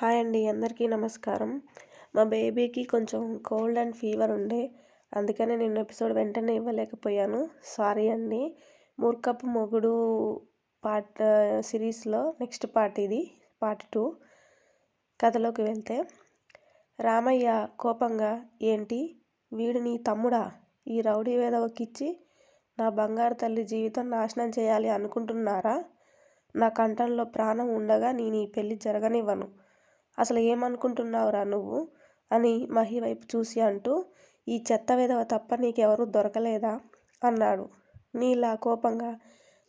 Hi అండి అందరికీ నమస్కారం. మా బేబీకి కొంచెం కోల్డ్ అండ్ ఫీవర్ ఉండే అందుకనే నేను ఎపిసోడ్ వెంటనే ఇవ్వలేకపోయాను. సారీ అండి. మూర్ఖపు మొగుడు పార్ట్ సిరీస్లో నెక్స్ట్ పార్ట్ ఇది పార్ట్ టూ. కథలోకి వెళ్తే రామయ్య కోపంగా ఏంటి? వీడు నీ తమ్ముడా? ఈ రౌడీ వేదవకిచ్చి నా బంగారు తల్లి జీవితం నాశనం చేయాలి అనుకుంటున్నారా? నా కంఠంలో ప్రాణం ఉండగా నేను ఈ పెళ్ళి జరగనివ్వను. అసలు ఏమనుకుంటున్నావురా నువ్వు? అని మహి వైపు చూసి అంటూ ఈ చెత్త విధవ తప్ప నీకెవరూ దొరకలేదా? అన్నాడు. నీలా కోపంగా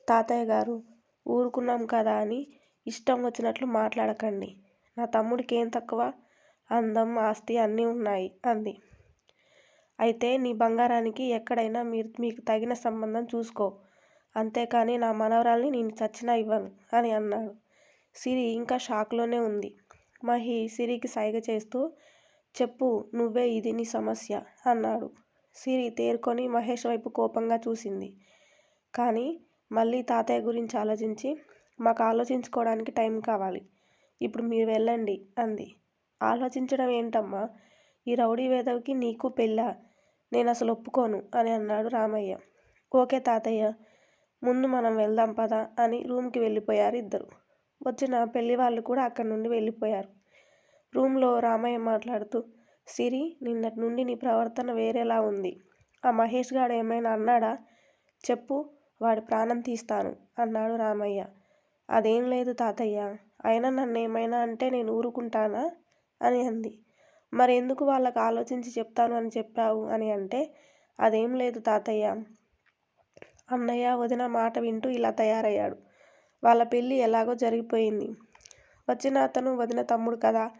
తాతయ్య గారు ఊరుకున్నాం కదా అని ఇష్టం వచ్చినట్లు మాట్లాడకండి. నా తమ్ముడికి ఏం తక్కువ? అందం ఆస్తి అన్నీ ఉన్నాయి అంది. అయితే నీ బంగారానికి ఎక్కడైనా మీరు మీకు తగిన సంబంధం చూసుకో. అంతేకాని నా మనవరాల్ని నేను చచ్చినా ఇవ్వను అని అన్నాడు. సిరి ఇంకా షాక్లోనే ఉంది. మహి సిరికి సైగ చేస్తూ చెప్పు నువ్వే ఇది నీ సమస్య అన్నాడు. సిరి తేరుకొని మహేష్ వైపు కోపంగా చూసింది. కానీ మళ్ళీ తాతయ్య గురించి ఆలోచించి మాకు ఆలోచించుకోవడానికి టైం కావాలి. ఇప్పుడు మీరు వెళ్ళండి అంది. ఆలోచించడం ఏంటమ్మా? ఈ రౌడీ వేదవికి నీకు పెళ్ళా? నేను అసలు ఒప్పుకోను అని అన్నాడు రామయ్య. ఓకే తాతయ్య ముందు మనం వెళ్దాం పదా అని రూమ్కి వెళ్ళిపోయారు ఇద్దరు. వచ్చిన పెళ్ళి వాళ్ళు కూడా అక్కడి నుండి వెళ్ళిపోయారు. రూమ్లో రామయ్య మాట్లాడుతూ సిరి నిన్నటి నుండి నీ ప్రవర్తన వేరేలా ఉంది. ఆ మహేష్ గాడు ఏమైనా అన్నాడా? చెప్పు వాడి ప్రాణం తీస్తాను అన్నాడు రామయ్య. అదేం లేదు తాతయ్య. అయినా నన్ను ఏమైనా అంటే నేను ఊరుకుంటానా? అని అంది. మరి ఎందుకు వాళ్ళకు ఆలోచించి చెప్తాను అని చెప్పావు అని అంటే అదేం లేదు తాతయ్య. అన్నయ్య వదిన మాట వింటూ ఇలా తయారయ్యాడు. వాళ్ళ పెళ్ళి ఎలాగో జరిగిపోయింది. వచ్చిన అతను వదిన తమ్ముడు కదా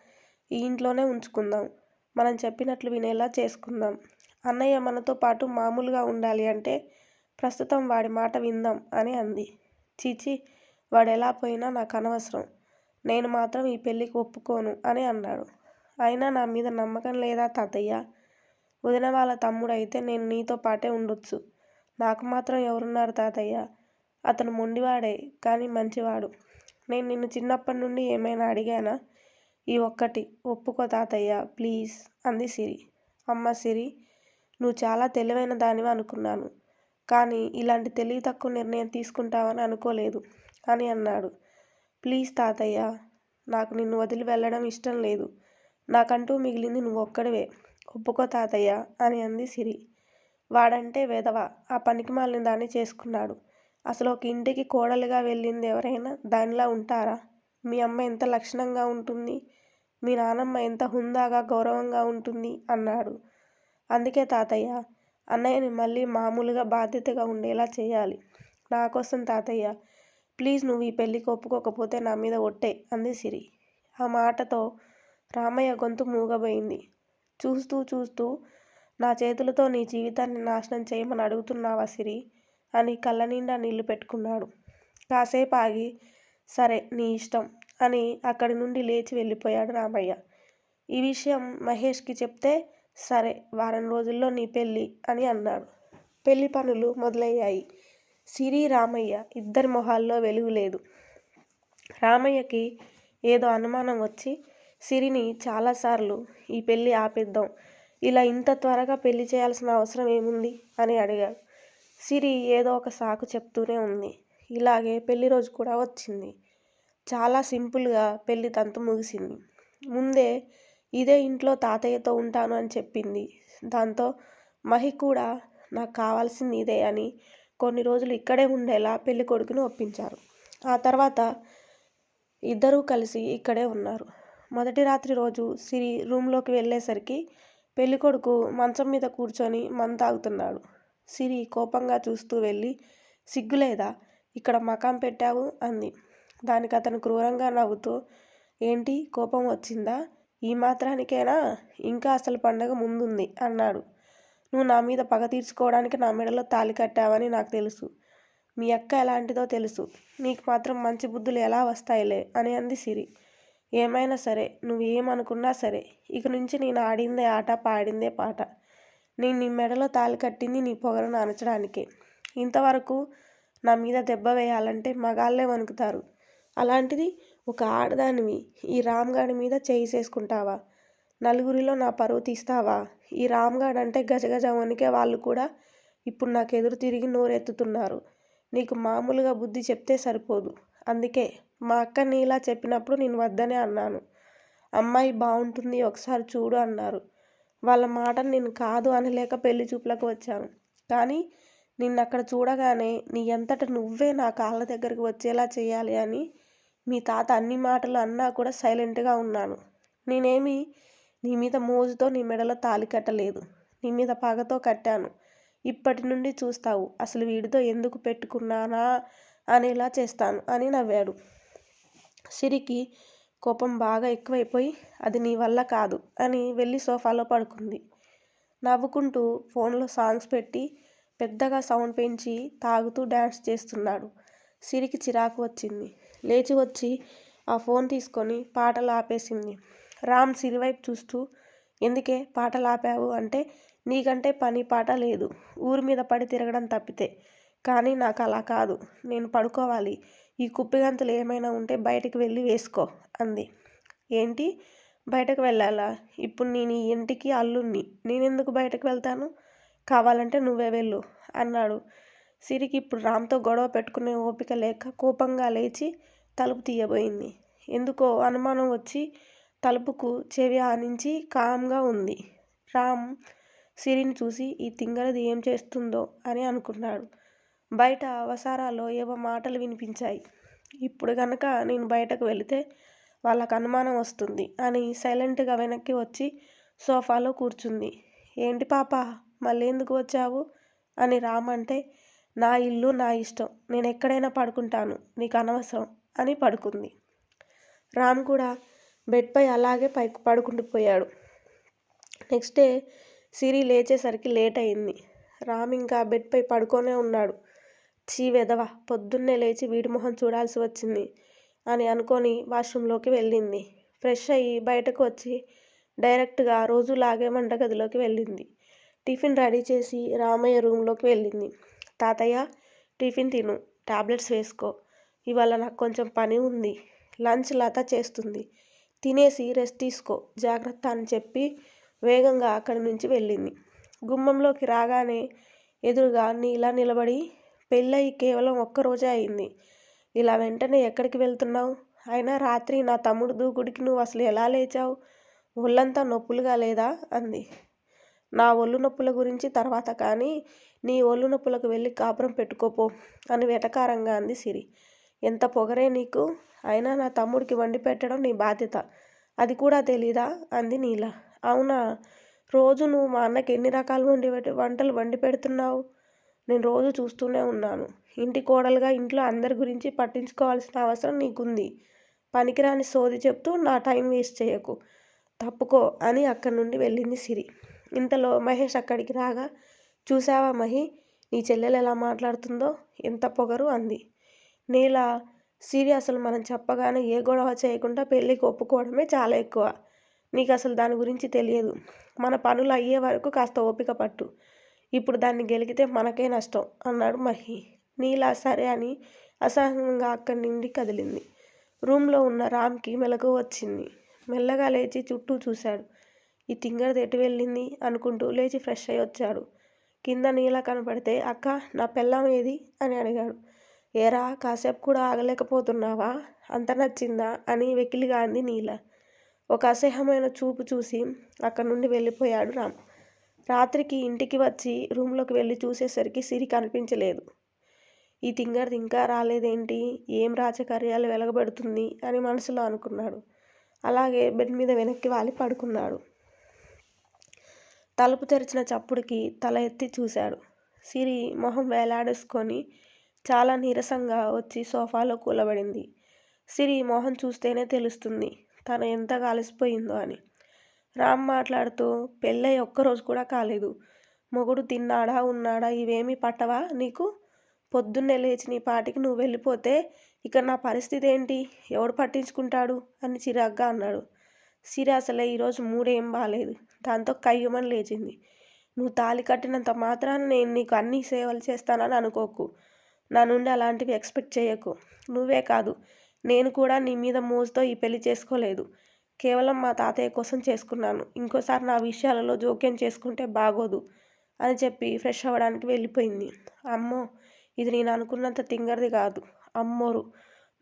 ఈ ఇంట్లోనే ఉంచుకుందాం. మనం చెప్పినట్లు వినేలా చేసుకుందాం. అన్నయ్య మనతో పాటు మామూలుగా ఉండాలి అంటే ప్రస్తుతం వాడి మాట విందాం అని అంది. చీచి వాడు ఎలా పోయినా నాకు అనవసరం. నేను మాత్రం ఈ పెళ్ళికి ఒప్పుకోను అని అన్నాడు. అయినా నా మీద నమ్మకం లేదా తాతయ్య? వదిన వాళ్ళ తమ్ముడు అయితే నేను నీతో పాటే ఉండొచ్చు. నాకు మాత్రం ఎవరున్నారు తాతయ్య? అతను మొండివాడే కానీ మంచివాడు. నేను నిన్ను చిన్నప్పటి నుండి ఏమైనా అడిగానా? ఈ ఒక్కటి ఒప్పుకో తాతయ్య ప్లీజ్ అంది సిరి. అమ్మ సిరి నువ్వు చాలా తెలివైన దానివి అనుకున్నాను. కానీ ఇలాంటి తెలివి తక్కువ నిర్ణయం తీసుకుంటావని అనుకోలేదు అని అన్నాడు. ప్లీజ్ తాతయ్య నాకు నిన్ను వదిలి వెళ్ళడం ఇష్టం లేదు. నాకంటూ మిగిలింది నువ్వు ఒక్కడివే. ఒప్పుకో తాతయ్య అని అంది సిరి. వాడంటే వెధవ ఆ పనికి మాలిన దాన్ని చేసుకున్నాడు. అసలు ఒక ఇంటికి కోడలుగా వెళ్ళింది ఎవరైనా? దానిలా ఉంటారా? మీ అమ్మ ఎంత లక్షణంగా ఉంటుంది? మీ నానమ్మ ఎంత హుందాగా గౌరవంగా ఉంటుంది? అన్నాడు. అందుకే తాతయ్య అన్నయ్యని మళ్ళీ మామూలుగా బాధ్యతగా ఉండేలా చేయాలి. నా కోసం తాతయ్య ప్లీజ్ నువ్వు ఈ పెళ్ళికి ఒప్పుకోకపోతే నా మీద ఒట్టే అంది సిరి. ఆ మాటతో రామయ్య గొంతు మూగబోయింది. చూస్తూ చూస్తూ నా చేతులతో నీ జీవితాన్ని నాశనం చేయమని అడుగుతున్నావా సిరి? అని కళ్ళ నిండా నీళ్ళు పెట్టుకున్నాడు. కాసేపు ఆగి సరే నీ ఇష్టం అని అక్కడి నుండి లేచి వెళ్ళిపోయాడు రామయ్య. ఈ విషయం మహేష్కి చెప్తే సరే వారం రోజుల్లో నీ పెళ్ళి అని అన్నాడు. పెళ్ళి పనులు మొదలయ్యాయి. సిరి రామయ్య ఇద్దరి మొహాల్లో వెలుగు లేదు. రామయ్యకి ఏదో అనుమానం వచ్చి సిరిని చాలాసార్లు ఈ పెళ్ళి ఆపేద్దాం ఇలా ఇంత త్వరగా పెళ్ళి చేయాల్సిన అవసరం ఏముంది అని అడిగాడు. సిరి ఏదో ఒక సాకు చెప్తూనే ఉంది. ఇలాగే పెళ్ళి రోజు కూడా వచ్చింది. చాలా సింపుల్గా పెళ్ళి తంతు ముగిసింది. ముందే ఇదే ఇంట్లో తాతయ్యతో ఉంటాను అని చెప్పింది. దాంతో మహి కూడా నాకు కావాల్సింది ఇదే అని కొన్ని రోజులు ఇక్కడే ఉండేలా పెళ్ళి కొడుకుని ఒప్పించారు. ఆ తర్వాత ఇద్దరూ కలిసి ఇక్కడే ఉన్నారు. మొదటి రాత్రి రోజు సిరి రూమ్లోకి వెళ్ళేసరికి పెళ్ళికొడుకు మంచం మీద కూర్చొని మందు తాగుతున్నాడు. సిరి కోపంగా చూస్తూ వెళ్ళి సిగ్గులేదా? ఇక్కడ మకాం పెట్టావు అంది. దానికి అతను క్రూరంగా నవ్వుతూ ఏంటి? కోపం వచ్చిందా? ఈ మాత్రానికేనా? ఇంకా అసలు పండగ ముందుంది అన్నాడు. నువ్వు నా మీద పగ తీర్చుకోవడానికి నా మెడలో తాలి కట్టావని నాకు తెలుసు. మీ అక్క ఎలాంటిదో తెలుసు. నీకు మాత్రం మంచి బుద్ధులు ఎలా వస్తాయిలే అని అంది సిరి. ఏమైనా సరే నువ్వు ఏమనుకున్నా సరే ఇక నుంచి నేను ఆడిందే ఆట పాడిందే పాట. నేను నీ మెడలో తాళి కట్టింది నీ పొగరను అణచడానికే. ఇంతవరకు నా మీద దెబ్బ వేయాలంటే మగాళ్ళే వణుకుతారు. అలాంటిది ఒక ఆడదానివి ఈ రామ్గాడి మీద చేయిసేసుకుంటావా నలుగురిలో నా పరువు తీస్తావా? ఈ రామ్గాడ్ అంటే గజగజ వణికే వాళ్ళు కూడా ఇప్పుడు నాకు ఎదురు తిరిగి నోరెత్తుతున్నారు. నీకు మామూలుగా బుద్ధి చెప్తే సరిపోదు. అందుకే మా అక్క నీలా చెప్పినప్పుడు నేను వద్దనే అన్నాను. అమ్మాయి బాగుంటుంది ఒకసారి చూడు అన్నారు. వాళ్ళ మాట నేను కాదు అనలేక పెళ్ళి చూపులకు వచ్చాను. కానీ నిన్ను అక్కడ చూడగానే నీ ఎంతట నువ్వే నా కాళ్ళ దగ్గరికి వచ్చేలా చేయాలి అని మీ తాత అన్ని మాటలు అన్నా కూడా సైలెంట్గా ఉన్నాను. నేనేమి నీ మీద మోజుతో నీ మెడలో తాలి కట్టలేదు. నీ మీద పగతో కట్టాను. ఇప్పటి నుండి చూస్తావు అసలు వీడితో ఎందుకు పెట్టుకున్నానా అనేలా చేస్తాను అని నవ్వాడు. సిరికి కోపం బాగా ఎక్కువైపోయి అది నీ వల్ల కాదు అని వెళ్ళి సోఫాలో పడుకుంది. నవ్వుకుంటూ ఫోన్లో సాంగ్స్ పెట్టి పెద్దగా సౌండ్ పెంచి తాగుతూ డ్యాన్స్ చేస్తున్నాడు. సిరికి చిరాకు వచ్చింది. లేచి వచ్చి ఆ ఫోన్ తీసుకొని పాటలు ఆపేసింది. రామ్ సిరివైపు చూస్తూ ఎందుకే పాటలు ఆపావు అంటే నీకంటే పని పాట లేదు. ఊరి మీద పడి తిరగడం తప్పితే. కానీ నాకు అలా కాదు. నేను పడుకోవాలి. ఈ కుప్పిగంతులు ఏమైనా ఉంటే బయటకు వెళ్ళి వేసుకో అంది. ఏంటి? బయటకు వెళ్ళాలా? ఇప్పుడు నేను ఈ ఇంటికి అల్లుణ్ణి. నేనెందుకు బయటకు వెళ్తాను? కావాలంటే నువ్వే వెళ్ళు అన్నాడు. సిరికి ఇప్పుడు రామ్తో గొడవ పెట్టుకునే ఓపిక లేక కోపంగా లేచి తలుపు తీయబోయింది. ఎందుకో అనుమానం వచ్చి తలుపుకు చెవి ఆనించి కామ్గా ఉంది. రామ్ సిరిని చూసి ఈ తింగరది ఏం చేస్తుందో అని అనుకున్నాడు. బయట అవసరాల్లో ఏవో మాటలు వినిపించాయి. ఇప్పుడు గనక నేను బయటకు వెళితే వాళ్ళకు అనుమానం వస్తుంది అని సైలెంట్గా వెనక్కి వచ్చి సోఫాలో కూర్చుంది. ఏంటి పాప మళ్ళీ ఎందుకు వచ్చావు? అని రామంటే నా ఇల్లు నా ఇష్టం. నేను ఎక్కడైనా పడుకుంటాను. నీకు అనవసరం అని పడుకుంది. రామ్ కూడా బెడ్పై అలాగే పైకి పడుకుండిపోయాడు నెక్స్ట్ డే సిరి లేచేసరికి లేట్ అయింది. రామ్ ఇంకా బెడ్పై పడుకొనే ఉన్నాడు. చీ వెధవ పొద్దున్నే లేచి వీడి మొహం చూడాల్సి వచ్చింది అని అనుకొని వాష్రూంలోకి వెళ్ళింది. ఫ్రెష్ అయ్యి బయటకు వచ్చి డైరెక్ట్గా రోజులాగే వంటగదిలోకి వెళ్ళింది. టిఫిన్ రెడీ చేసి రామయ్య రూమ్లోకి వెళ్ళింది. తాతయ్య టిఫిన్ తిను టాబ్లెట్స్ వేసుకో ఇవాళ నాకు కొంచెం పని ఉంది లంచ్ లత చేస్తుంది తినేసి రెస్ట్ తీసుకో జాగ్రత్త అని చెప్పి వేగంగా అక్కడి నుంచి వెళ్ళింది. గుమ్మంలోకి రాగానే ఎదురుగా నీలా నిలబడి పెళ్ళయి కేవలం ఒక్కరోజే అయింది. ఇలా వెంటనే ఎక్కడికి వెళ్తున్నావు? అయినా రాత్రి నా తమ్ముడు దూకుడికి నువ్వు అసలు ఎలా లేచావు? ఒళ్ళంతా నొప్పులుగా లేదా? అంది. నా ఒళ్ళు నొప్పుల గురించి తర్వాత కానీ నీ ఒళ్ళు నొప్పులకు వెళ్ళి కాపురం పెట్టుకోపో అని వెటకారంగా అంది సిరి. ఎంత పొగరే నీకు? అయినా నా తమ్ముడికి వండి పెట్టడం నీ బాధ్యత. అది కూడా తెలీదా? అంది నీల. అవునా? రోజు నువ్వు మా అన్నకి ఎన్ని రకాలు వండి వంటలు వండి పెడుతున్నావు? నేను రోజు చూస్తూనే ఉన్నాను. ఇంటి కోడలుగా ఇంట్లో అందరి గురించి పట్టించుకోవాల్సిన అవసరం నీకుంది. పనికిరాని సోది చెప్తూ నా టైం వేస్ట్ చేయకు. తప్పుకో అని అక్కడి నుండి వెళ్ళింది సిరి. ఇంతలో మహేష్ అక్కడికి రాగా చూసావా మహి నీ చెల్లెలు ఎలా మాట్లాడుతుందో? ఎంత పొగరు అంది. నీల సిరి అసలు మనం చెప్పగానే ఏ గొడవ చేయకుండా పెళ్ళికి ఒప్పుకోవడమే చాలా ఎక్కువ. నీకు అసలు దాని గురించి తెలియదు. మన పనులు అయ్యే వరకు కాస్త ఓపిక పట్టు. ఇప్పుడు దాన్ని గెలికితే మనకే నష్టం అన్నాడు మహి. నీలా సరే అని అసహనంగా అక్కడి నుండి కదిలింది. రూమ్లో ఉన్న రామ్కి మెలకు వచ్చింది. మెల్లగా లేచి చుట్టూ చూశాడు. ఈ తింగరది ఎటు వెళ్ళింది అనుకుంటూ లేచి ఫ్రెష్ అయ్యి వచ్చాడు. కింద నీల కనపడితే అక్క నా పెళ్ళం ఏది? అని అడిగాడు. ఏరా కాసేపు కూడా ఆగలేకపోతున్నావా? అంత నచ్చిందా? అని వెకిలిగా అంది నీల. ఒక అసహ్యమైన చూపు చూసి అక్కడి నుండి వెళ్ళిపోయాడు రామ్. రాత్రికి ఇంటికి వచ్చి రూమ్లోకి వెళ్ళి చూసేసరికి సిరి కనిపించలేదు. ఈ తింగర్ది ఇంకా రాలేదేంటి? ఏం రాజకార్యాలు వెలగబెడుతుంది? అని మనసులో అనుకున్నాడు. అలాగే బెడ్ మీద వెనక్కి వాలి పడుకున్నాడు. తలుపు తెరిచిన చప్పుడుకి తల ఎత్తి చూశాడు. సిరి మొహం వేలాడేసుకొని చాలా నీరసంగా వచ్చి సోఫాలో కూలబడింది. సిరి మొహం చూస్తేనే తెలుస్తుంది తను ఎంతగా అలసిపోయిందో అని. రామ్ మాట్లాడుతూ పెళ్ళై ఒక్కరోజు కూడా కాలేదు. మొగుడు తిన్నాడా ఉన్నాడా ఇవేమీ పట్టవా నీకు? పొద్దున్నే లేచి నీ పాటికి నువ్వు వెళ్ళిపోతే ఇక నా పరిస్థితి ఏంటి? ఎవడు పట్టించుకుంటాడు? అని చిరాగ్గా అన్నాడు. సిరి అసలే ఈరోజు మూడేం బాగాలేదు దాంతో కయ్యమని లేచింది. నువ్వు తాలి కట్టినంత మాత్రాన నేను నీకు అన్ని సేవలు చేస్తానని అనుకోకు. నా నుండి అలాంటివి ఎక్స్పెక్ట్ చేయకు. నువ్వే కాదు. నేను కూడా నీ మీద మోజుతో ఈ పెళ్ళి చేసుకోలేదు. కేవలం మా తాతయ్య కోసం చేసుకున్నాను. ఇంకోసారి నా విషయాలలో జోక్యం చేసుకుంటే బాగోదు అని చెప్పి ఫ్రెష్ అవ్వడానికి వెళ్ళిపోయింది. అమ్మో ఇది నేను అనుకున్నంత తింగర్ది కాదు. అమ్మోరు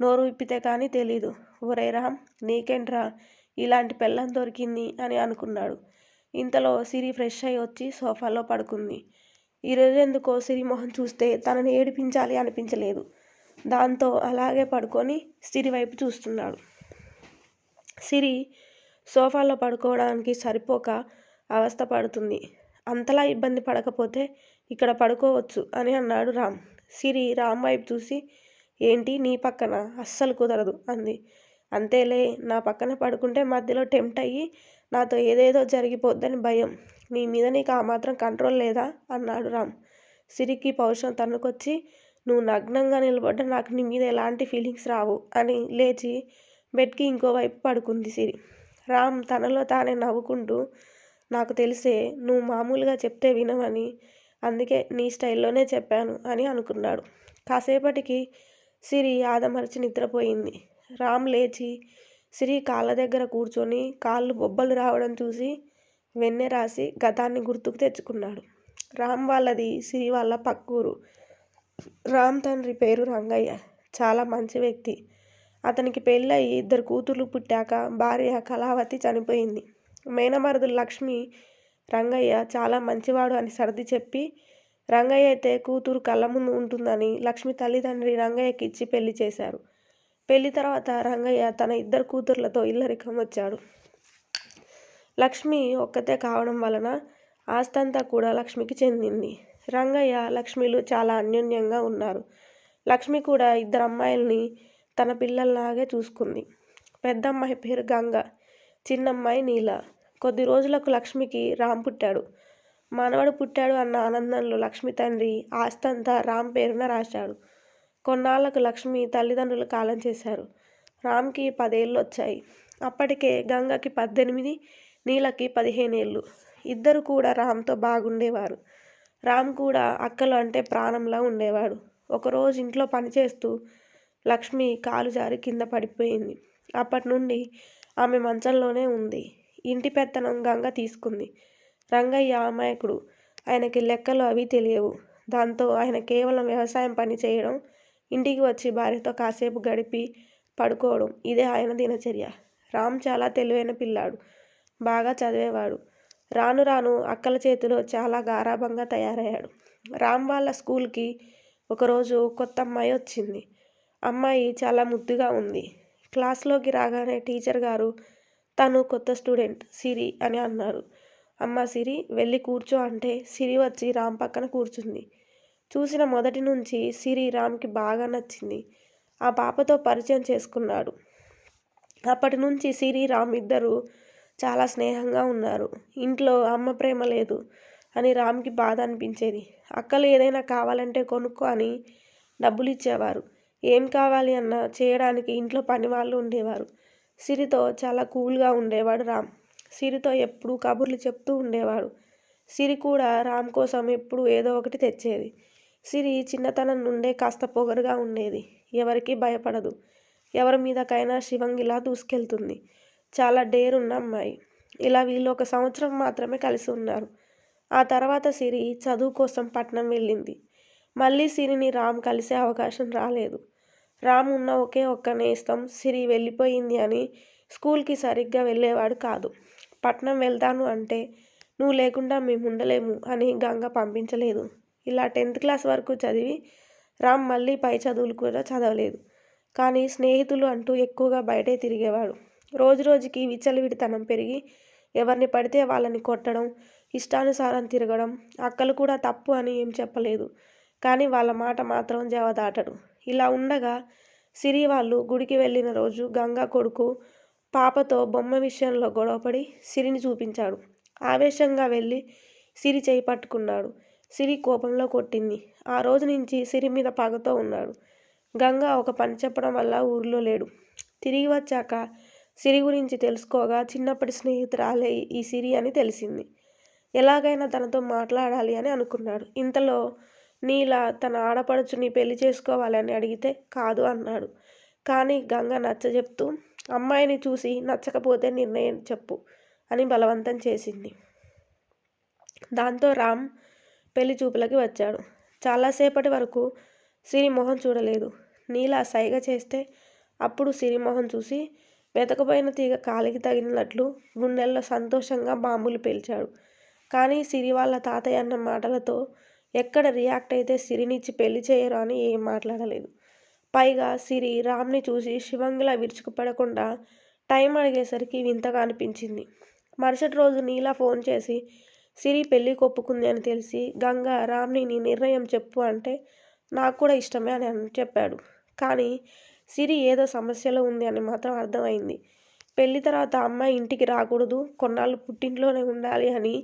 నోరు విప్పితే కానీ తెలీదు. ఒరే రామ్ నీకేంట్రా ఇలాంటి పెళ్ళం దొరికింది అని అనుకున్నాడు. ఇంతలో సిరి ఫ్రెష్ అయి వచ్చి సోఫాలో పడుకుంది. ఈరోజు ఎందుకో సిరి మొహం చూస్తే తనని ఏడిపించాలి అనిపించలేదు. దాంతో అలాగే పడుకొని సిరి వైపు చూస్తున్నాడు. సిరి సోఫాలో పడుకోవడానికి సరిపోక అవస్థ పడుతుంది. అంతలా ఇబ్బంది పడకపోతే ఇక్కడ పడుకోవచ్చు అని అన్నాడు రామ్. సిరి రామ్ వైపు చూసి ఏంటి నీ పక్కన? అస్సలు కుదరదు అంది. అంతేలే నా పక్కన పడుకుంటే మధ్యలో టెంప్ట్ అయ్యి నాతో ఏదేదో జరిగిపోద్దని భయం. నీ మీద నీకు ఆ మాత్రం కంట్రోల్ లేదా అన్నాడు రామ్. సిరికి పౌరుషం తన్నుకొచ్చి నువ్వు నగ్నంగా నిలబడ్డ నాకు నీ మీద ఎలాంటి ఫీలింగ్స్ రావు అని లేచి బెడ్కి ఇంకోవైపు పడుకుంది సిరి. రామ్ తనలో తానే నవ్వుకుంటూ నాకు తెలిసే నువ్వు మామూలుగా చెప్తే వినవని అందుకే నీ స్టైల్లోనే చెప్పాను అని అనుకున్నాడు. కాసేపటికి సిరి ఆదమరచి నిద్రపోయింది. రామ్ లేచి సిరి కాళ్ళ దగ్గర కూర్చొని కాళ్ళు బొబ్బలు రావడం చూసి వెన్నె రాసి గతాన్ని గుర్తుకు తెచ్చుకున్నాడు. రామ్ వాళ్ళది సిరి వాళ్ళ పక్కూరు. రామ్ తండ్రి పేరు రంగయ్య. చాలా మంచి వ్యక్తి. అతనికి పెళ్ళయి ఇద్దరు కూతుర్లు పుట్టాక భార్య కళావతి చనిపోయింది. మేనమరుదు లక్ష్మి రంగయ్య చాలా మంచివాడు అని సర్ది చెప్పి రంగయ్య అయితే కూతురు కళ్ళ ముందు ఉంటుందని లక్ష్మి తల్లిదండ్రి రంగయ్యకి ఇచ్చి పెళ్ళి చేశారు. పెళ్ళి తర్వాత రంగయ్య తన ఇద్దరు కూతుర్లతో ఇల్లరికం వచ్చాడు. లక్ష్మి ఒక్కతే కావడం వలన ఆస్తంతా కూడా లక్ష్మికి చెందింది. రంగయ్య లక్ష్మిలు చాలా అన్యోన్యంగా ఉన్నారు. లక్ష్మి కూడా ఇద్దరు అమ్మాయిల్ని తన పిల్లల్లాగే చూసుకుంది. పెద్దమ్మాయి పేరు గంగ చిన్నమ్మాయి నీల. కొద్ది రోజులకు లక్ష్మికి రామ్ పుట్టాడు. మనవడు పుట్టాడు అన్న ఆనందంలో లక్ష్మి తండ్రి ఆస్తంతా రామ్ పేరున రాశాడు. కొన్నాళ్ళకు లక్ష్మి తల్లిదండ్రులు కాలం చేశారు. రామ్కి పదేళ్ళు వచ్చాయి అప్పటికే గంగకి పద్దెనిమిది నీలకి పదిహేనేళ్ళు. ఇద్దరు కూడా రామ్తో బాగుండేవారు. రామ్ కూడా అక్కలు అంటే ప్రాణంలా ఉండేవాడు. ఒకరోజు ఇంట్లో పనిచేస్తూ లక్ష్మి కాలు జారి కింద పడిపోయింది. అప్పటి నుండి ఆమె మంచంలోనే ఉంది. ఇంటి పెత్తనం గంగ తీసుకుంది. రంగయ్య అమాయకుడు. ఆయనకి లెక్కలు అవి తెలియవు. దాంతో ఆయన కేవలం వ్యవసాయం పని చేయడం ఇంటికి వచ్చి భార్యతో కాసేపు గడిపి పడుకోవడం ఇదే ఆయన దినచర్య. రామ్ చాలా తెలివైన పిల్లాడు. బాగా చదివేవాడు. రాను రాను అక్కల చేతిలో చాలా గారాభంగా తయారయ్యాడు. రామ్ వాళ్ళ స్కూల్కి ఒకరోజు కొత్త అమ్మాయి వచ్చింది. అమ్మాయి చాలా ముద్దుగా ఉంది. క్లాస్లోకి రాగానే టీచర్ గారు తను కొత్త స్టూడెంట్ సిరి అని అన్నారు. అమ్మ సిరి వెళ్ళి కూర్చో అంటే సిరి వచ్చి రామ్ పక్కన కూర్చుంది. చూసిన మొదటి నుంచి సిరి రామ్కి బాగా నచ్చింది. ఆ పాపతో పరిచయం చేసుకున్నాడు. అప్పటి నుంచి సిరి రామ్ ఇద్దరు చాలా స్నేహంగా ఉన్నారు. ఇంట్లో అమ్మ ప్రేమ లేదు అని రామ్కి బాధ అనిపించేది. అక్కలు ఏదైనా కావాలంటే కొనుక్కో అని డబ్బులు ఇచ్చేవారు ఏం కావాలి అన్నా చేయడానికి ఇంట్లో పని వాళ్ళు ఉండేవారు. సిరితో చాలా కూల్గా ఉండేవాడు రామ్. సిరితో ఎప్పుడూ కబుర్లు చెప్తూ ఉండేవాడు. సిరి కూడా రామ్ కోసం ఎప్పుడు ఏదో ఒకటి తెచ్చేది. సిరి చిన్నతనం నుండే కాస్త పొగరుగా ఉండేది. ఎవరికి భయపడదు. ఎవరి మీదకైనా శివంగిలా దూసుకెళ్తుంది. చాలా డేరున్న అమ్మాయి. ఇలా వీళ్ళు ఒక సంవత్సరం మాత్రమే కలిసి ఉన్నారు. ఆ తర్వాత సిరి చదువు కోసం పట్నం వెళ్ళింది. మళ్ళీ సిరిని రామ్ కలిసే అవకాశం రాలేదు. రామ్ ఉన్న ఒకే ఒక్క నేస్తం సిరి వెళ్ళిపోయింది అని స్కూల్కి సరిగ్గా వెళ్ళేవాడు కాదు. పట్నం వెళ్తాను అంటే నువ్వు లేకుండా మేము ఉండలేము అని గంగ పంపించలేదు. ఇలా టెన్త్ క్లాస్ వరకు చదివి రామ్ మళ్ళీ పై చదువులు కూడా చదవలేదు. కానీ స్నేహితులు అంటూ ఎక్కువగా బయటే తిరిగేవాడు. రోజు రోజుకి విచ్చలవిడితనం పెరిగి ఎవరిని పడితే వాళ్ళని కొట్టడం ఇష్టానుసారం తిరగడం అక్కలు కూడా తప్పు అని ఏం చెప్పలేదు. కానీ వాళ్ళ మాట మాత్రం జవదాటడు ఇలా ఉండగా సిరి వాళ్ళు గుడికి వెళ్ళిన రోజు గంగా కొడుకు పాపతో బొమ్మ విషయంలో గొడవపడి సిరిని చూపించాడు. ఆవేశంగా వెళ్ళి సిరి చేయి పట్టుకున్నాడు. సిరి కోపంలో కొట్టింది. ఆ రోజు నుంచి సిరి మీద పగతో ఉన్నాడు. గంగా ఒక పని చెప్పడం వల్ల ఊర్లో లేడు. తిరిగి వచ్చాక సిరి గురించి తెలుసుకోగా చిన్నప్పటి స్నేహితురాలే ఈ సిరి అని తెలిసింది. ఎలాగైనా తనతో మాట్లాడాలి అని అనుకున్నాడు. ఇంతలో నీలా తన ఆడపడుచుని పెళ్ళి చేసుకోవాలని అడిగితే కాదు అన్నాడు. కానీ గంగ నచ్చజెప్తూ అమ్మాయిని చూసి నచ్చకపోతే నిర్ణయం చెప్పు అని బలవంతం చేసింది. దాంతో రామ్ పెళ్ళి చూపులకి వచ్చాడు. చాలాసేపటి వరకు సిరి మొహం చూడలేదు. నీలా సైగ చేస్తే అప్పుడు సిరి మొహం చూసి వెతకపోయిన తీగ కాలికి తగిలినట్లు గుండెల్లో సంతోషంగా బాంబులు పేల్చాడు. కానీ సిరి వాళ్ళ తాతయ్య అన్న మాటలతో ఎక్కడ రియాక్ట్ అయితే సిరినిచ్చి పెళ్ళి చేయరు అని ఏం మాట్లాడలేదు. పైగా సిరి రామ్ని చూసి శివంగిలా విరుచుకుపడకుండా టైం అడిగేసరికి వింతగా అనిపించింది. మరుసటి రోజు నీలా ఫోన్ చేసి సిరి పెళ్ళి కొప్పుకుంది అని తెలిసి గంగ రామ్ని నీ నిర్ణయం చెప్పు అంటే నాకు కూడా ఇష్టమే అని చెప్పాడు. కానీ సిరి ఏదో సమస్యలో ఉంది అని మాత్రం అర్థమైంది. పెళ్ళి తర్వాత అమ్మాయి ఇంటికి రాకూడదు కొన్నాళ్ళు పుట్టింట్లోనే ఉండాలి అని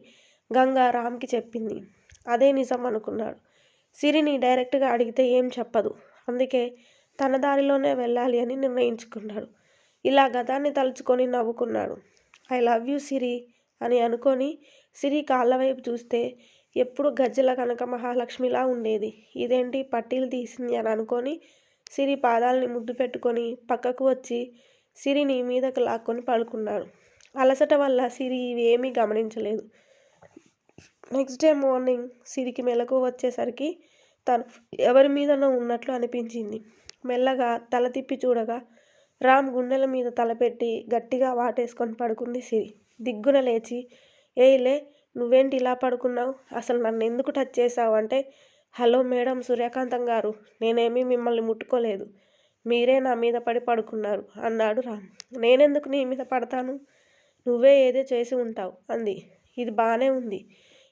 గంగ రామ్కి చెప్పింది. అదే నిజం అనుకున్నాడు. సిరిని డైరెక్ట్గా అడిగితే ఏం చెప్పదు. అందుకే తన దారిలోనే వెళ్ళాలి అని నిర్ణయించుకున్నాడు. ఇలా గతాన్ని తలుచుకొని నవ్వుకున్నాడు. ఐ లవ్ యూ సిరి అని అనుకొని సిరి కాళ్ళ వైపు చూస్తే ఎప్పుడు గజ్జల కనక మహాలక్ష్మిలా ఉండేది. ఇదేంటి పట్టీలు తీసింది అని అనుకొని సిరి పాదాలని ముద్దు పెట్టుకొని పక్కకు వచ్చి సిరిని మీదకు లాక్కొని పడుకున్నాడు. అలసట వల్ల సిరి ఇవేమీ గమనించలేదు. నెక్స్ట్ డే మార్నింగ్ సిరికి మెలకు వచ్చేసరికి తను ఎవరి మీదనో ఉన్నట్లు అనిపించింది. మెల్లగా తల తిప్పి చూడగా రామ్ గుండెల మీద తలపెట్టి గట్టిగా వాటేసుకొని పడుకుంది సిరి. దిగ్గున లేచి ఏలే నువ్వేంటి ఇలా పడుకున్నావు? అసలు నన్ను ఎందుకు టచ్ చేసావు అంటే హలో మేడం సూర్యకాంతం గారు నేనేమీ మిమ్మల్ని ముట్టుకోలేదు. మీరే నా మీద పడి పడుకున్నారు అన్నాడు రామ్. నేనెందుకు నీ మీద పడతాను? నువ్వే ఏదో చేసి ఉంటావు అంది. ఇది బాగానే ఉంది.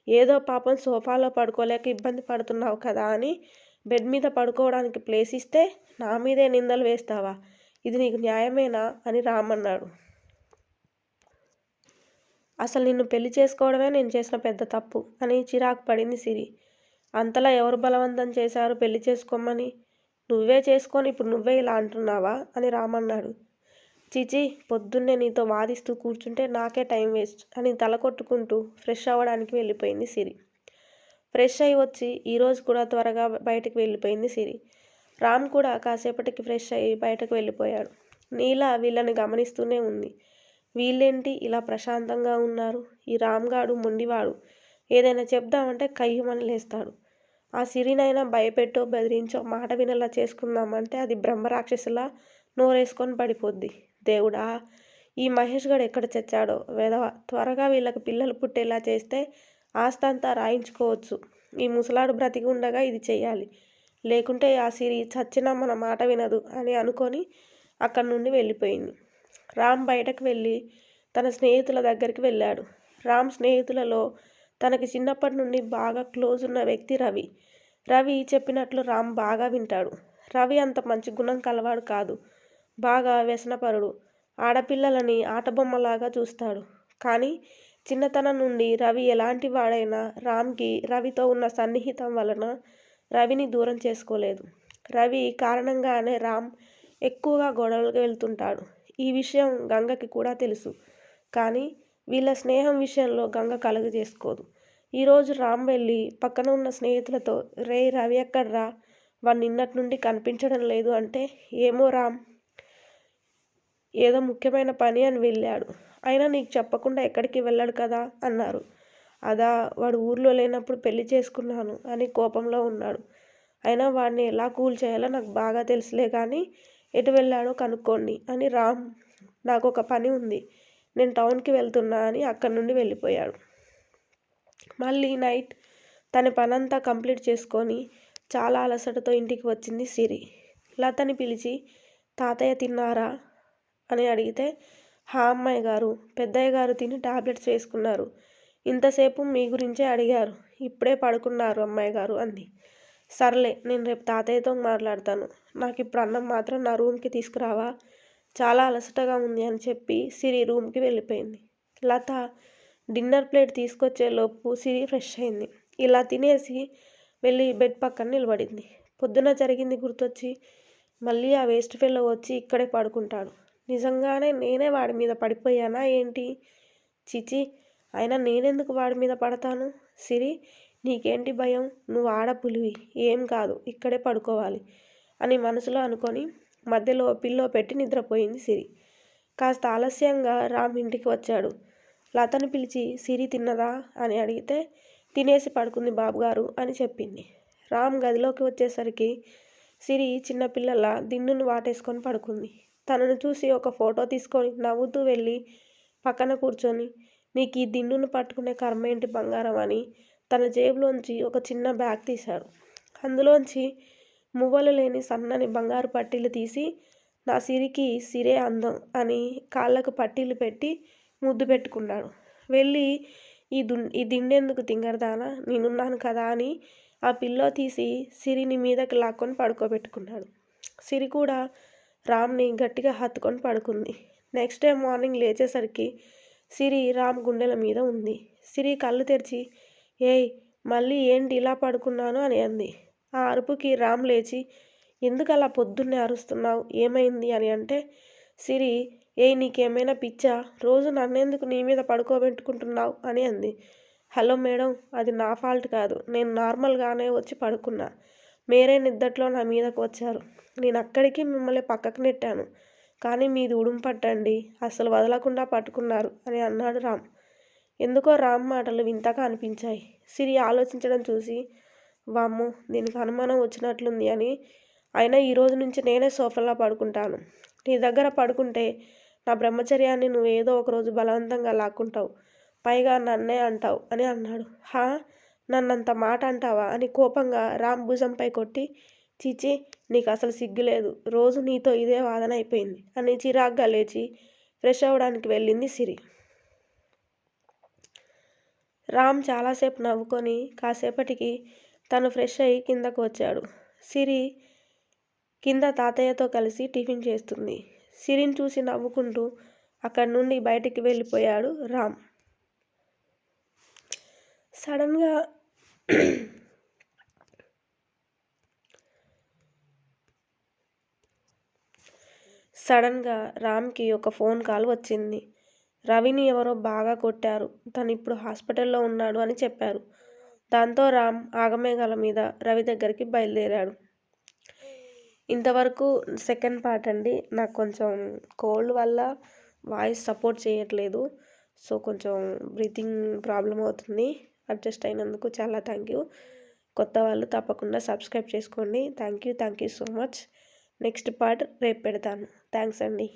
ఏదో పాపం సోఫాలో పడుకోలేక ఇబ్బంది పడుతున్నావు కదా అని బెడ్ మీద పడుకోవడానికి ప్లేస్ ఇస్తే నా మీదే నిందలు వేస్తావా? ఇది నీకు న్యాయమేనా? అని రామన్నాడు. అసలు నిన్ను పెళ్ళి చేసుకోవడమే నేను చేసిన పెద్ద తప్పు అని చిరాకు పడింది సిరి. అంతలా ఎవరు బలవంతం చేశారు పెళ్ళి చేసుకోమని? నువ్వే చేసుకొని ఇప్పుడు నువ్వే ఇలా అంటున్నావా? అని రామన్నాడు. చీచి పొద్దున్నే నీతో వాదిస్తూ కూర్చుంటే నాకే టైం వేస్ట్ అని తల కొట్టుకుంటూ ఫ్రెష్ అవ్వడానికి వెళ్ళిపోయింది సిరి. ఫ్రెష్ అయి వచ్చి ఈరోజు కూడా త్వరగా బయటకు వెళ్ళిపోయింది సిరి. రామ్ కూడా కాసేపటికి ఫ్రెష్ అయ్యి బయటకు వెళ్ళిపోయాడు. నీలా వీళ్ళని గమనిస్తూనే ఉంది. వీళ్ళేంటి ఇలా ప్రశాంతంగా ఉన్నారు? ఈ రామ్గాడు మొండివాడు. ఏదైనా చెప్దామంటే కయ్యమని లేస్తాడు. ఆ సిరినైనా భయపెట్టో బెదిరించో మాట వినలా చేసుకుందామంటే అది బ్రహ్మరాక్షసులా నోరేసుకొని పడిపోద్ది. దేవుడా ఈ మహేష్ గడు ఎక్కడ చచ్చాడో? వెధవ త్వరగా వీళ్ళకి పిల్లలు పుట్టేలా చేస్తే ఆస్తంతా రాయించుకోవచ్చు. ఈ ముసలాడు బ్రతికి ఉండగా ఇది చేయాలి లేకుంటే ఆ సిరి చచ్చినా మన మాట వినదు అని అనుకొని అక్కడి నుండి వెళ్ళిపోయింది. రామ్ బయటకు వెళ్ళి తన స్నేహితుల దగ్గరికి వెళ్ళాడు. రామ్ స్నేహితులలో తనకి చిన్నప్పటి నుండి బాగా క్లోజ్ ఉన్న వ్యక్తి రవి. రవి చెప్పినట్లు రామ్ బాగా వింటాడు. రవి అంత మంచి గుణం కలవాడు కాదు. బాగా వ్యసనపరుడు. ఆడపిల్లలని ఆటబొమ్మలాగా చూస్తాడు. కానీ చిన్నతనం నుండి రవి ఎలాంటి వాడైనా రామ్కి రవితో ఉన్న సన్నిహితం వలన రవిని దూరం చేసుకోలేదు. రవి కారణంగానే రామ్ ఎక్కువగా గొడవలకు వెళ్తుంటాడు. ఈ విషయం గంగకి కూడా తెలుసు. కానీ వీళ్ళ స్నేహం విషయంలో గంగ కలుగ చేసుకోదు. ఈరోజు రామ్ వెళ్ళి పక్కన ఉన్న స్నేహితులతో రే రవి ఎక్కడ్రా? వాడు నిన్నటి నుండి కనిపించడం లేదు అంటే ఏమో రామ్ ఏదో ముఖ్యమైన పని అని వెళ్ళాడు. అయినా నీకు చెప్పకుండా ఎక్కడికి వెళ్ళాడు కదా? అన్నారు. అదా వాడు ఊర్లో లేనప్పుడు పెళ్ళి చేసుకున్నాను అని కోపంలో ఉన్నాడు. అయినా వాడిని ఎలా కూల్ చేయాలో నాకు బాగా తెలుసులే కానీ ఎటు వెళ్ళాడో కనుక్కోండి అని రామ్ నాకు ఒక పని ఉంది. నేను టౌన్కి వెళ్తున్నా అని అక్కడి నుండి వెళ్ళిపోయాడు. మళ్ళీ నైట్ తన పనంతా కంప్లీట్ చేసుకొని చాలా అలసటతో ఇంటికి వచ్చింది సిరి. లతని పిలిచి తాతయ్య తిన్నారా? అని అడిగితే హా అమ్మాయి గారు పెద్దయ్య గారు తిని టాబ్లెట్స్ వేసుకున్నారు. ఇంతసేపు మీ గురించే అడిగారు. ఇప్పుడే పడుకున్నారు అమ్మాయి గారు అంది. సర్లే నేను రేపు తాతయ్యతో మాట్లాడతాను. నాకు ఇప్పుడు అన్నం మాత్రం నా రూమ్కి తీసుకురావా? చాలా అలసటగా ఉంది అని చెప్పి సిరి రూమ్కి వెళ్ళిపోయింది. లత డిన్నర్ ప్లేట్ తీసుకొచ్చే లోపు సిరి ఫ్రెష్ అయింది. ఇలా తినేసి వెళ్ళి బెడ్ పక్కన నిలబడింది. పొద్దున జరిగింది గుర్తొచ్చి మళ్ళీ ఆ వేస్ట్ ఫెల్లో వచ్చి ఇక్కడే పడుకుంటాడు. నిజంగానే నేనే వాడి మీద పడిపోయానా ఏంటి? చిచి అయినా నేనెందుకు వాడి మీద పడతాను? సిరి నీకేంటి భయం? నువ్వు ఆడపులివి ఏం కాదు ఇక్కడే పడుకోవాలి అని మనసులో అనుకొని మధ్యలో పిల్లో పెట్టి నిద్రపోయింది సిరి. కాస్త ఆలస్యంగా రామ్ ఇంటికి వచ్చాడు. లతను పిలిచి సిరి తిన్నదా అని అడిగితే తినేసి పడుకుంది బాబుగారు అని చెప్పింది. రామ్ గదిలోకి వచ్చేసరికి సిరి చిన్నపిల్లల దిండును వాటేసుకొని పడుకుంది. తనను చూసి ఒక ఫోటో తీసుకొని నవ్వుతూ వెళ్ళి పక్కన కూర్చొని నీకు ఈ దిండును పట్టుకునే కర్మ ఏంటి బంగారం? అని తన జేబులోంచి ఒక చిన్న బ్యాగ్ తీశాడు. అందులోంచి మువ్వలు లేని సన్నని బంగారు పట్టీలు తీసి నా సిరికి సిరే అందం అని కాళ్ళకు పట్టీలు పెట్టి ముద్దు పెట్టుకున్నాడు. వెళ్ళి ఈ దు ఈ దిండెందుకు తింగరదానా? నేనున్నాను కదా అని ఆ పిల్లో తీసి సిరిని మీదకి లాక్కొని పడుకోబెట్టుకున్నాడు. సిరి కూడా రామ్ని గట్టిగా హత్తుకొని పడుకుంది. నెక్స్ట్ డే మార్నింగ్ లేచేసరికి సిరి రామ్ గుండెల మీద ఉంది. సిరి కళ్ళు తెరిచి ఏయ్ మళ్ళీ ఏంటి ఇలా పడుకున్నాను? అని అంది. ఆ అరుపుకి రామ్ లేచి ఎందుకు అలా పొద్దున్నే అరుస్తున్నావు? ఏమైంది? అని అంటే సిరి ఏయ్ నీకేమైనా పిచ్చా? రోజు నన్నెందుకు నీ మీద పడుకోబెట్టుకుంటున్నావు? అని అంది. హలో మేడం అది నా ఫాల్ట్ కాదు. నేను నార్మల్గానే వచ్చి పడుకున్నా. మీరే నిద్దట్లో నా మీదకు వచ్చారు. నేను అక్కడికి మిమ్మల్ని పక్కకు నెట్టాను. కానీ మీది ఉడుం పట్టండి. అసలు వదలకుండా పట్టుకున్నారు అని అన్నాడు రామ్. ఎందుకో రామ్ మాటలు వింతగా అనిపించాయి. సిరి ఆలోచించడం చూసి వామ్ము దీనికి అనుమానం వచ్చినట్లుంది అని. అయినా ఈ రోజు నుంచి నేనే సోఫాలో పడుకుంటాను. నీ దగ్గర పడుకుంటే నా బ్రహ్మచర్యాన్ని నువ్వు ఏదో ఒకరోజు బలవంతంగా లాక్కుంటావు. పైగా నన్నే అంటావు అని అన్నాడు. హా? నన్నంత మాట అంటావా? అని కోపంగా రామ్ భుజంపై కొట్టి చీచి నీకు అసలు సిగ్గులేదు. రోజు నీతో ఇదే వాదన అయిపోయింది. అని చిరాగ్గా లేచి ఫ్రెష్ అవ్వడానికి వెళ్ళింది సిరి. రామ్ చాలాసేపు నవ్వుకొని కాసేపటికి తను ఫ్రెష్ అయ్యి కిందకు వచ్చాడు. సిరి కింద తాతయ్యతో కలిసి టిఫిన్ చేస్తుంది. సిరిని చూసి నవ్వుకుంటూ అక్కడి నుండి బయటికి వెళ్ళిపోయాడు రామ్. సడన్గా సడన్గా రామ్కి ఒక ఫోన్ కాల్ వచ్చింది. రవిని ఎవరో బాగా కొట్టారు. తను ఇప్పుడు హాస్పిటల్లో ఉన్నాడు అని చెప్పారు. దాంతో రామ్ ఆగమేఘాల మీద రవి దగ్గరికి బయలుదేరాడు. ఇంతవరకు సెకండ్ పార్ట్ అండి. నాకు కొంచెం కోల్డ్ వల్ల వాయిస్ సపోర్ట్ చేయట్లేదు. సో కొంచెం బ్రీతింగ్ ప్రాబ్లం అవుతుంది. అడ్జస్ట్ అయినందుకు చాలా థ్యాంక్ యూ కొత్త వాళ్ళు తప్పకుండా సబ్స్క్రైబ్ చేసుకోండి. Thank you thank you so much next part రేపు పెడతాను. థ్యాంక్స్ అండి.